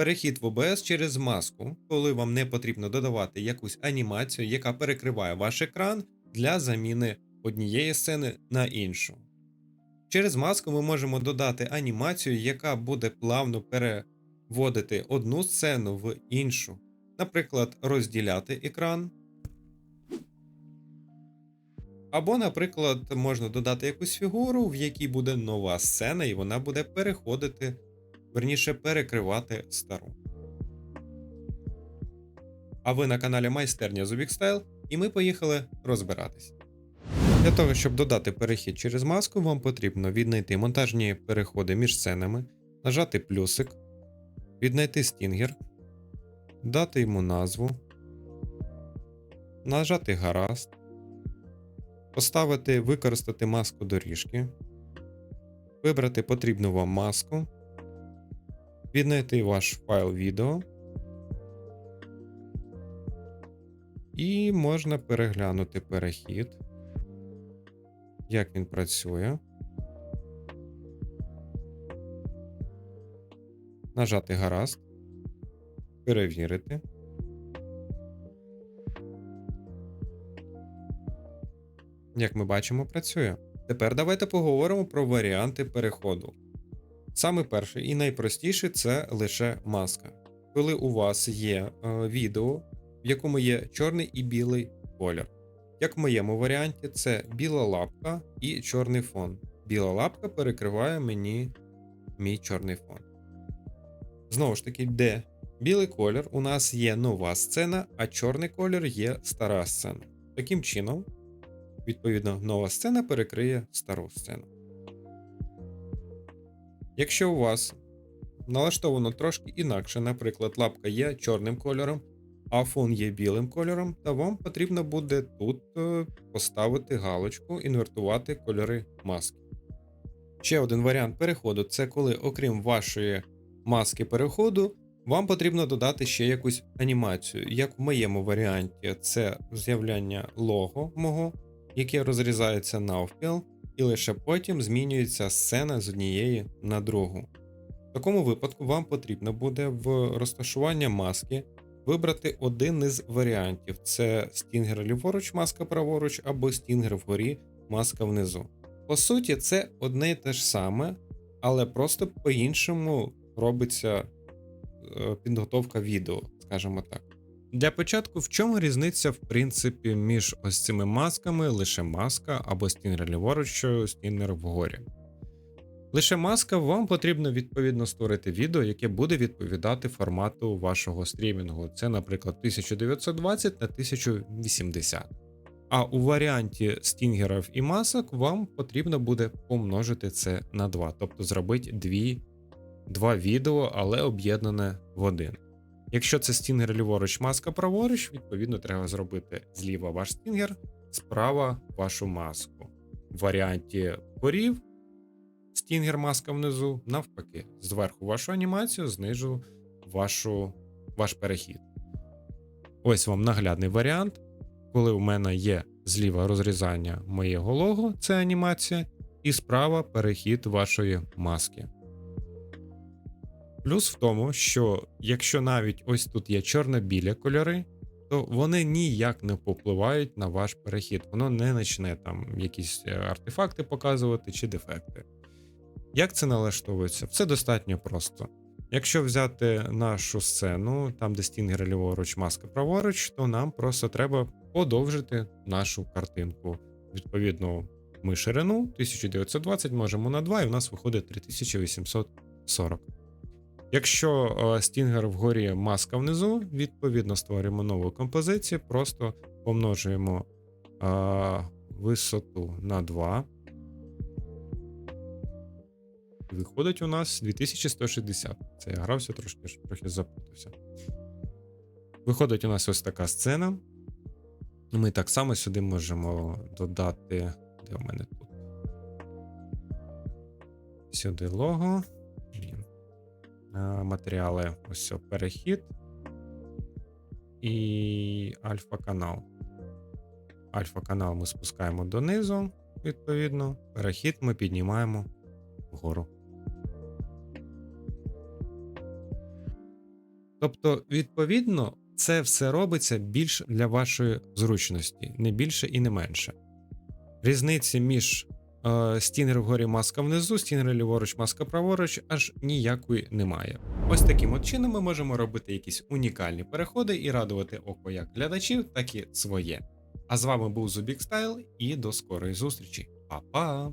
перехід в OBS через маску, коли вам не потрібно додавати якусь анімацію, яка перекриває ваш екран для заміни однієї сцени на іншу. Через маску ми можемо додати анімацію, яка буде плавно переводити одну сцену в іншу. Наприклад, розділяти екран. Або, наприклад, можна додати якусь фігуру, в якій буде нова сцена, і вона буде переходити, верніше перекривати стару. А ви на каналі Майстерня Style, і ми поїхали розбиратись. Для того, щоб додати перехід через маску, вам потрібно віднайти монтажні переходи між сценами, нажати плюсик, віднайти стінгер, дати йому назву, нажати гаразд, поставити використати маску доріжки, вибрати потрібну вам маску, віднайти ваш файл відео. І можна переглянути перехід як він працює. Нажати гаразд. Перевірити. Як ми бачимо, працює. Тепер давайте поговоримо про варіанти переходу. Саме перший і найпростіший це лише маска. Коли у вас є е, відео, в якому є чорний і білий колір. Як в моєму варіанті, це біла лапка і чорний фон. Біла лапка перекриває мені мій чорний фон. Знову ж таки, де білий колір, у нас є нова сцена, а чорний колір є стара сцена. Таким чином, відповідно, нова сцена перекриє стару сцену. Якщо у вас налаштовано трошки інакше, наприклад, лапка є чорним кольором, а фон є білим кольором, то вам потрібно буде тут е, поставити галочку, інвертувати кольори маски. Ще один варіант переходу це коли, окрім вашої маски переходу, вам потрібно додати ще якусь анімацію. Як в моєму варіанті, це з'являння лого мого, яке розрізається навпіл, і лише потім змінюється сцена з однієї на другу. В такому випадку вам потрібно буде в розташування маски вибрати один із варіантів: це стінгер ліворуч, маска праворуч, або стінгер вгорі, маска внизу. По суті, це одне і те ж саме, але просто по-іншому робиться е, підготовка відео, скажімо так. Для початку, в чому різниця, в принципі, між ось цими масками, лише маска або стінгер ліворуч, стінгер вгорі. Лише маска вам потрібно відповідно створити відео, яке буде відповідати формату вашого стрімінгу. Це, наприклад, 1920 на 1080. А у варіанті стінгерів і масок вам потрібно буде помножити це на 2, тобто зробити два відео, але об'єднане в один. Якщо це стінгер ліворуч, маска праворуч, відповідно, треба зробити зліва ваш стінгер, справа вашу маску. В варіанті порів стінгер маска внизу, навпаки, зверху вашу анімацію, знизу вашу, ваш перехід. Ось вам наглядний варіант. Коли у мене є зліва розрізання моєго лого, це анімація, і справа перехід вашої маски. Плюс в тому, що якщо навіть ось тут є чорно-білі кольори, то вони ніяк не попливають на ваш перехід. Воно не почне там якісь е, артефакти показувати чи дефекти. Як це налаштовується? Все достатньо просто. Якщо взяти нашу сцену, там де стінгер ліворуч, маска праворуч, то нам просто треба подовжити нашу картинку. Відповідно, ми ширину 1920 можемо на 2, і в нас виходить 3840. Якщо стінгер вгорі маска внизу, відповідно створюємо нову композицію, просто помножуємо а, висоту на 2. Виходить у нас 2160. Це я грався трошки трохи запутався. Виходить у нас ось така сцена. Ми так само сюди можемо додати. Де в мене тут? Сюди лого. Матеріали, ось перехід. І альфа-канал. Альфа-канал ми спускаємо донизу, відповідно. Перехід ми піднімаємо вгору. Тобто, відповідно, це все робиться більш для вашої зручності, не більше і не менше. Різниці між е, стінер вгорі маска внизу, стінер ліворуч, маска праворуч, аж ніякої немає. Ось таким от чином ми можемо робити якісь унікальні переходи і радувати око як глядачів, так і своє. А з вами був Зубік Стайл і до скорої зустрічі. Па-па!